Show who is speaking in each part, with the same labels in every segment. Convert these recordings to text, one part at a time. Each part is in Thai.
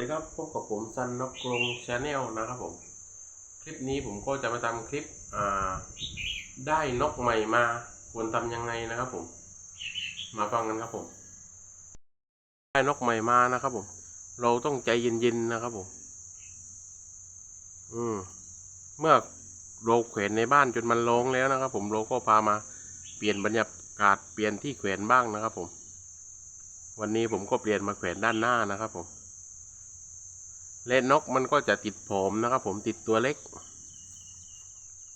Speaker 1: ดีครับพบกับผมซันนกกรงชาแนลนะครับผม คลิปนี้ผมก็จะมาทำคลิปได้นกใหม่มาควรทำยังไงนะครับผม มาฟังกันครับผม ได้นกใหม่มานะครับผม เราต้องใจเย็นๆนะครับผม อืมเมื่อเราแขวนในบ้านจนมันร้องแล้วนะครับ ผมเราก็พามาเปลี่ยนบรรยากาศเปลี่ยนที่แขวนบ้างนะครับ ผม วันนี้ผมก็เปลี่ยนมาแขวนด้านหน้านะครับผม และนกมันก็จะติดผมนะครับผมติดตัวเล็ก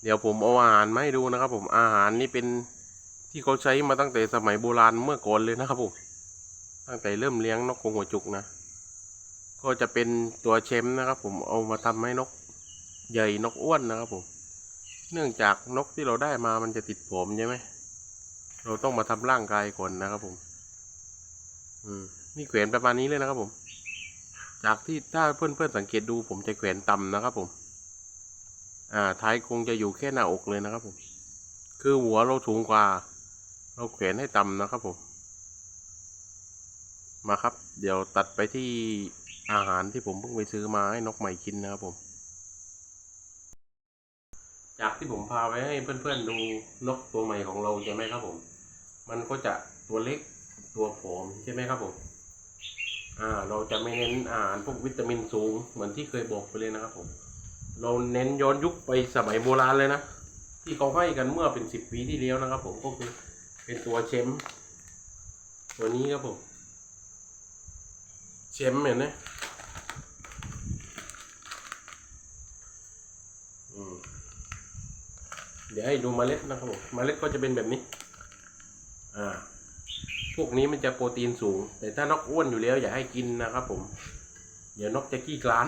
Speaker 1: เดี๋ยวผมเอาอาหารมาให้ดูนะครับ ผมอาหารนี่เป็นที่เขาใช้มาตั้งแต่สมัยโบราณเมื่อก่อนเลยนะครับผมตั้งแต่เริ่มเลี้ยงนกกรงหัวจุกนะ ก็จะเป็นตัวเชมนะครับ ผมเอามาทำให้นกใหญ่นกอ้วนนะครับผม เนื่องจากนกที่เราได้มามันจะติดผมใช่ไหมเราต้องมาทำร่างกายก่อนนะครับผม อืมนี่แขวนประมาณนี้เลยนะครับผม จากที่ถ้าเพื่อนๆสังเกตดูผมจะแขวนต่ำนะครับผม อ่าท้ายคงจะอยู่แค่หน้าอกเลยนะครับผม คือหัวเราสูงกว่า เราแขวนให้ต่ำนะครับผม มาครับ เดี๋ยวตัดไปที่อาหารที่ผมเพิ่งไปซื้อมาให้นกใหม่กินนะครับผม จากที่ผมพาไว้ให้เพื่อนๆดูนกตัวใหม่ของเราใช่ไหมครับผม มันก็จะตัวเล็กตัวผอมใช่ไหมครับผม อ่าเราจะไม่เน้นอาหารพวกวิตามินสูงเหมือนที่เคยบอกไปเลยนะครับผมเราเน้นย้อนยุคไปสมัยโบราณเลยนะที่เขาให้กันเมื่อเป็นสิบปีที่แล้วนะครับ ผมก็คือเป็นตัวเชมตัวนี้ครับผมเชมเห็นไหมอืมเดี๋ยวให้ดูเมล็ดนะครับผมเมล็ดก็จะเป็นแบบนี้ อ่า พวกนี้มันจะโปรตีนสูง แต่ถ้านกอ้วนอยู่แล้วอย่าให้กินนะครับผม เดี๋ยวนกจะขี้กลาน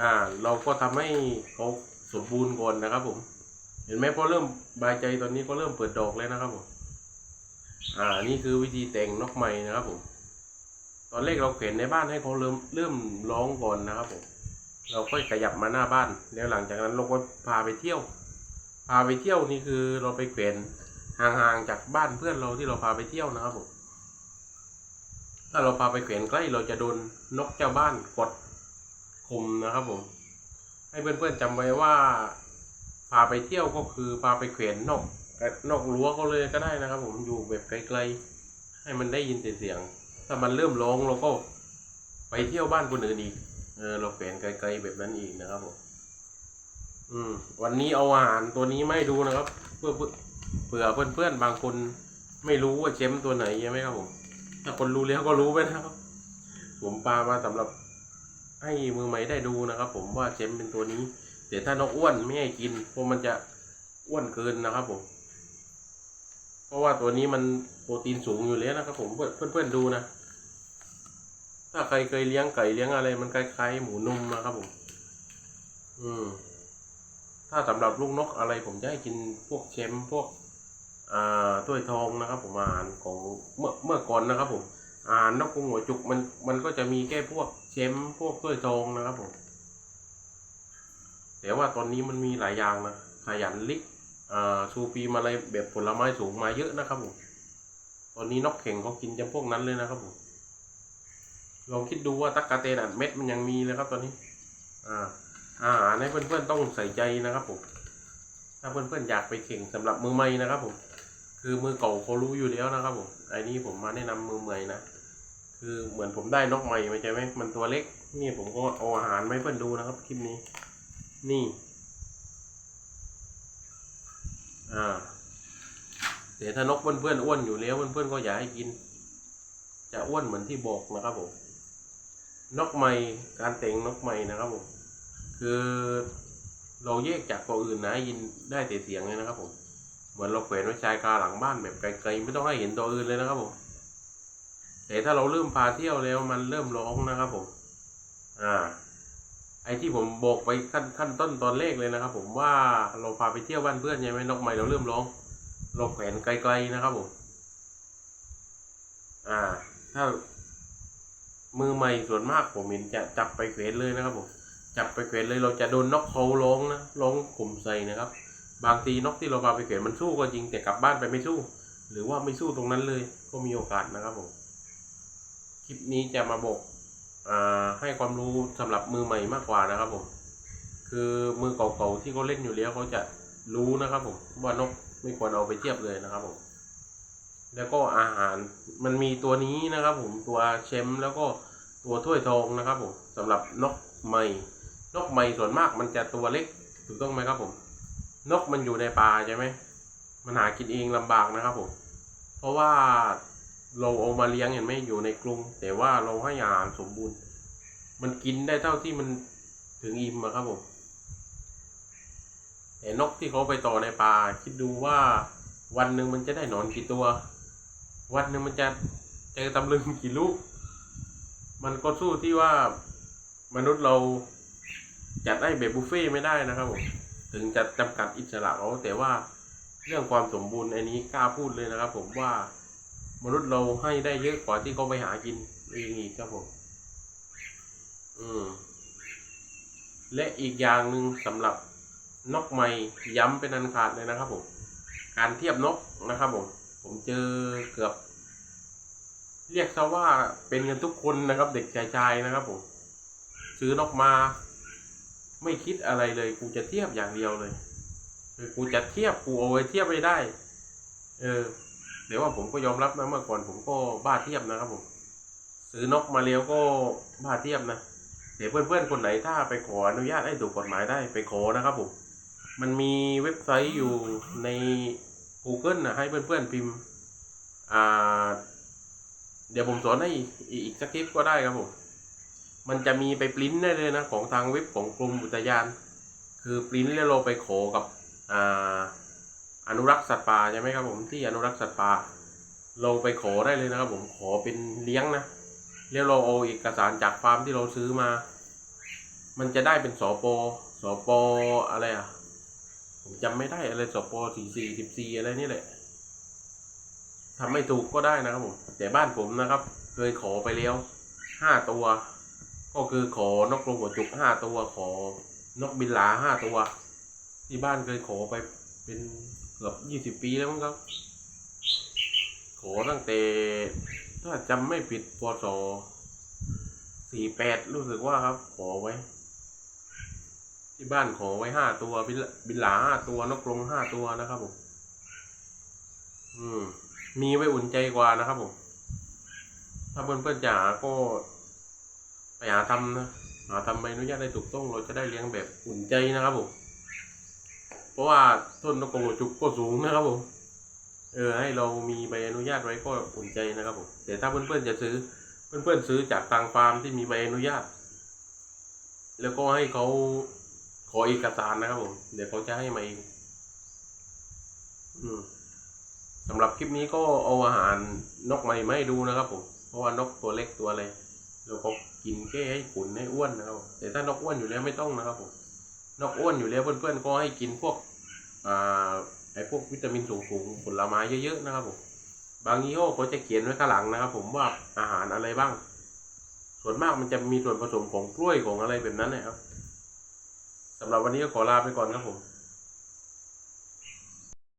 Speaker 1: อ่า เราก็ทำให้เขาสมบูรณ์ก่อนนะครับผม เห็นไหมพอเริ่มบายใจตอนนี้ก็เริ่มเปิดดอกแล้วนะครับผม อ่า นี่คือวิธีแต่งนกใหม่นะครับผม ตอนแรกเราเข็นในบ้านให้เขาเริ่มเริ่มร้องก่อนนะครับผม เราค่อยขยับมาหน้าบ้าน แล้วหลังจากนั้นเราก็พาไปเที่ยว พาไปเที่ยวนี่คือเราไปเข็น ห่างๆจากบ้านเพื่อนเราที่เราพาไปเที่ยวนะครับผมถ้าเราพาไปเข็นใกล้เราจะโดนนกเจ้าบ้านกดข่มนะครับผม ให้เพื่อนๆจำไว้ว่า พาไปเที่ยวก็คือพาไปเข็นนอกนอกรั้วก็เลยก็ได้นะครับ ผมอยู่แบบไกลๆให้มันได้ยินแต่เสียง ถ้ามันเริ่มร้องเราก็ไปเที่ยวบ้านคนอื่นอีกเออเราแขวนไกลๆแบบนั้นอีกนะครับผมอืมวันนี้เอาอาหารตัวนี้ไมาให้ดูนะครับ เพื่อ เพื่อเผื่อเพื่อนๆบางคนไม่รู้ว่าเชมตัวไหนใช่ไหมครับผม ถ้าคนรู้แล้วก็รู้ไปนะครับ ผมปามาสำหรับให้มือใหม่ได้ดูนะครับ ผมว่าเชมเป็นตัวนี้แต่ถ้านกอ้วนไม่ให้กินเพราะมันจะอ้วนเกินนะครับผม เพราะว่าตัวนี้มันโปรตีนสูงอยู่แล้วนะครับผมเพื่อนเพื่อนๆดูนะ ถ้าใครเคยเลี้ยงไก่เลี้ยงอะไร มันคล้ายๆหมูนุ่มนะครับผม อืมถ้าสำหรับลูกนกอะไรผมจะให้กินพวกเชมพวก ถ้วยทองนะครับผมอาหารของเมื่อเมื่อก่อนนะครับผมอาหารนกกรงหัวจุกมันมันก็จะมีแค่พวกเชมพวกถ้วยทองนะครับผมแต่ว่าตอนนี้มันมีหลายอย่างนะขยันลิกชูปีมาอะไรแบบผลไม้สูงมาเยอะนะครับผมตอนนี้นกเข่งเขากินจำพวกนั้นเลยนะครับผมลองคิดดูว่าตักกะเตนอัดเม็ดมันยังมีเลยครับตอนนี้ อ่าอาหารให้เพื่อนๆต้องใส่ใจนะครับผม ถ้าเพื่อนๆอยากไปเข่งสำหรับมือใหม่นะครับผม คือมือเก่าเขารู้อยู่แล้วนะครับผมไอ้นี่ผมมาแนะนำมือใหม่นะคือเหมือนผมได้นกใหม่มาใช่ไหมมันตัวเล็ก นี่ผมก็เอาอาหารไมาให้เพื่อนดูนะครับคลิปนี้ นี่ อ่าแต่ถ้านกเพื่อนๆอ้วนอยู่แล้วเพื่อนๆก็อย่าให้กิน จะอ้วนเหมือนที่บอกนะครับผมนกใหม่การแต่งนกใหม่นะครับผมคือเราแยกจากตัวอื่นนะยินได้แต่เสียงเลยนะครับผม เหมือนเราแขวนไว้ชายคาหลังบ้านแบบไกลๆไม่ต้องให้เห็นตัวอื่นเลยนะครับผมแต่ถ้าเราเริ่มพาเที่ยวแล้วมันเริ่มร้องนะครับผม อ่า ไอ้ที่ผมบอกไปขั้นขั้นต้นตอนแรกเลยนะครับ ผมว่าเราพาไปเที่ยวบ้านเพื่อนใช่ไหมนกใหม่เราเริ่มร้องเราแขวนไกลๆนะครับผม อ่า ถ้ามือใหม่ส่วนมากผมเห็นจะจับไปแขวนเลยนะครับผม จับไปแขวนเลยเราจะโดนนกเขาร้องนะร้องข่มใส่นะครับ บางทีนกที่เราพาไปแขวนมันสู้ก็จริงแต่กลับบ้านไปไม่สู้ หรือว่าไม่สู้ตรงนั้นเลยก็มีโอกาสนะครับผมคลิปนี้จะมาบอกอให้ความรู้สำหรับมือใหม่มากกว่านะครับผม คือมือเก่าๆที่เขาเล่นอยู่แล้วเขาจะรู้นะครับผมว่านกไม่ควรเอาไปเทียบเลยนะครับผม แล้วก็อาหารมันมีตัวนี้นะครับผมตัวแชมแล้วก็ตัวถ้วยทองนะครับผมสำหรับนกใหม่นกใหม่ส่วนมากมันจะตัวเล็กถูกต้องไหมครับผม นกมันอยู่ในป่าใช่ไหม มันหากินเองลำบากนะครับผม เพราะว่าเราเอามาเลี้ยงเห็นไหมอยู่ในกรุงแต่ว่าเราให้อาหารสมบูรณ์ มันกินได้เท่าที่มันถึงอิ่มอะครับผมแต่นกที่เขาไปต่อในป่า คิดดูว่าวันหนึ่งมันจะได้หนอนกี่ตัว วันหนึ่งมันจะเจอตำลึงกี่ลูก มันก็สู้ที่ว่ามนุษย์เราจัดได้แบบบุฟเฟ่ไม่ได้นะครับผม ถึงจะจำกัดอิสระเขาแต่ว่าเรื่องความสมบูรณ์อันนี้กล้าพูดเลยนะครับ ผมว่ามนุษย์เราให้ได้เยอะกว่าที่เขาไปหากินเองอีกครับผม อืม และอีกอย่างหนึ่งสำหรับนกใหม่ย้ำเป็นอันขาดเลยนะครับผมการเทียบนกนะครับผม ผมเจอเกือบ เรียกซะว่าเป็นกันทุกคนนะครับ เด็กชายๆนะครับผมซื้อนกมา ไม่คิดอะไรเลย กูจะเทียบอย่างเดียวเลยคือกูจะเทียบกูเอาไว้เทียบไม่ได้ เออ เดี๋ยวว่าผมก็ยอมรับนะเมื่อก่อนผมก็บ้าเทียบนะครับผมซื้อนกมาเลี้ยวก็บ้าเทียบนะเดี๋ยวเพื่อนๆคนไหนถ้าไปขออนุญาตให้ถูกกฎหมายได้ไปขอนะครับผมมันมีเว็บไซต์อยู่ใน Google นะให้เพื่อนๆพิมพ์ อ่า เดี๋ยวผมสอนให้อีกอีกสักคลิปก็ได้ครับผม มันจะมีไปปริ้นได้เลยนะของทางเว็บของกรมอุทยาน คือปริ้นแล้วเราไปขอกับอ่าอนุรักษ์สัตว์ป่าใช่ไหมครับผมที่อนุรักษ์สัตว์ป่าเราไปขอได้เลยนะครับ ผมขอเป็นเลี้ยงนะแล้วเราเอาเอกสารจากฟาร์มที่เราซื้อมา มันจะได้เป็นสปสปอะไรอะผมจำไม่ได้อะไรสปสี่สี่สิบสี่อะไรนี่แหละทำไม่ถูกก็ได้นะครับผมแต่บ้านผมนะครับ เคยขอไปแล้วห้าตัว ก็คือขอนกกรงหัวจุกห้าตัวขอนกบินหลาห้าตัว ที่บ้านเคยขอไปเป็นเกือบยี่สิบปีแล้วมั้งครับ ขอตั้งแต่ถ้าจำไม่ผิดพศสี่แปดรู้สึกว่าครับ ขอไว้ ที่บ้านขอไว้ห้าตัวบินบินหลาห้าตัวนกกรงห้าตัวนะครับผมอืมมีไว้อุ่นใจกว่านะครับผม ถ้าเพื่อนเพื่อนๆจะหาก็ ไปหาทำนะหาทำใบอนุญาตได้ถูกต้องเราจะได้เลี้ยงแบบอุ่นใจนะครับผมเพราะว่าต้นนกกรงหัวจุกก็สูงนะครับผมเออให้เรามีใบอนุญาตไว้ก็อุ่นใจนะครับผมแต่ถ้าเพื่อนๆจะซื้อเพื่อนๆซื้อจากทางฟาร์มที่มีใบอนุญาต แล้วก็ให้เขาขอเอกสารนะครับผมเดี๋ยวเขาจะให้มาเองสำหรับคลิปนี้ก็เอาอาหารนกใหม่มาให้ดูนะครับผมเพราะว่านกตัวเล็กตัวอะไรเราก็ กินแค่ให้ขุนให้อ้วนนะครับแต่ถ้านกอ้วนอยู่แล้วไม่ต้องนะครับผมนกอ้วนอยู่แล้วเพื่อนๆก็ให้กินพวกอ่าไอ้พวกวิตามินสูงๆผลไม้เยอะๆนะครับผมบางยี่ห้อเขาจะเขียนไว้ข้างหลังนะครับ ผมว่าอาหารอะไรบ้าง ส่วนมากมันจะมีส่วนผสมของกล้วยของอะไรแบบนั้นนะครับสำหรับวันนี้ก็ขอลาไปก่อนครับผม